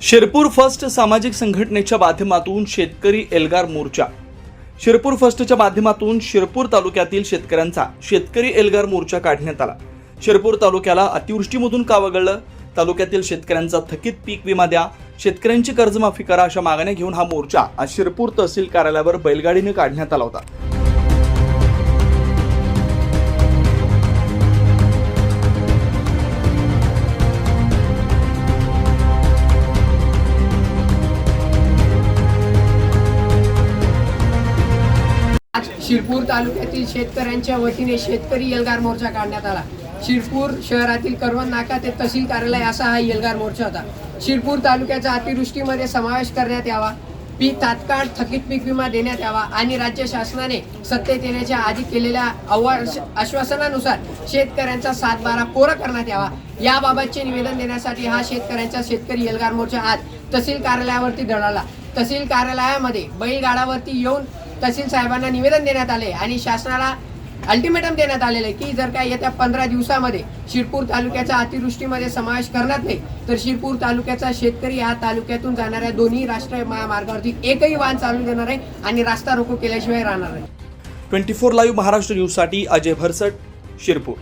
Shirpur first सामाजिक संघटनेच्या माध्यमातून शेतकरी एल्गार मोर्चा. शिरपूर फर्स्टच्या माध्यमातून शिरपूर तालुक्यातील शेतकऱ्यांचा शेतकरी एल्गार मोर्चा काढण्यात आला. शिरपूर तालुक्याला अतिवृष्टीमधून का वगळलं तालुक्यातील शेतकऱ्यांचा थकीत पीक विमा द्या. शेतकऱ्यांची कर्जमाफी करा अशा मागण्या घेऊन हा मोर्चा आज शिरपूर तहसील कार्यालयावर बैलगाडीने काढण्यात आला होता. शिरपूर तालुक्यातील शेतकऱ्यांच्या वतीने शेतकरी एल्गार मोर्चा काढण्यात आला. शिरपूर शहरातील करवण नाका ते तहसील कार्यालय असा हा येलगार मोर्चा होता. शिरपूर तालुक्याचा अतिवृष्टीमध्ये समावेश करण्यात यावा. पीक तात्काळ थकीत पीक विमा देण्यात यावा आणि राज्य शासनाने सत्तेत येण्याच्या आधी केलेल्या आव्हा आश्वासनानुसार शेतकऱ्यांचा सातबारा कोरा करण्यात यावा. याबाबतचे निवेदन देण्यासाठी हा शेतकऱ्यांचा शेतकरी येलगार मोर्चा आज तहसील कार्यालयावरती धडाला. तहसील कार्यालयामध्ये बैलगाडावरती येऊन तहसील साहेबांना निवेदन देण्यात आले आणि शासनाला अल्टिमेटम देण्यात आलेलं आहे की जर का येत्या पंधरा दिवसामध्ये शिरपूर तालुक्याचा अतिवृष्टीमध्ये समावेश करणार नाही तर शिरपूर तालुक्याचा शेतकरी या तालुक्यातून जाणाऱ्या दोन्ही राष्ट्रीय महामार्गावरती एकही वाहन चालू देणार आहे आणि रास्ता रोको केल्याशिवाय राहणार आहे ट्वेंटी फोर लाईव्ह महाराष्ट्र न्यूजसाठी अजय भरसट शिरपूर.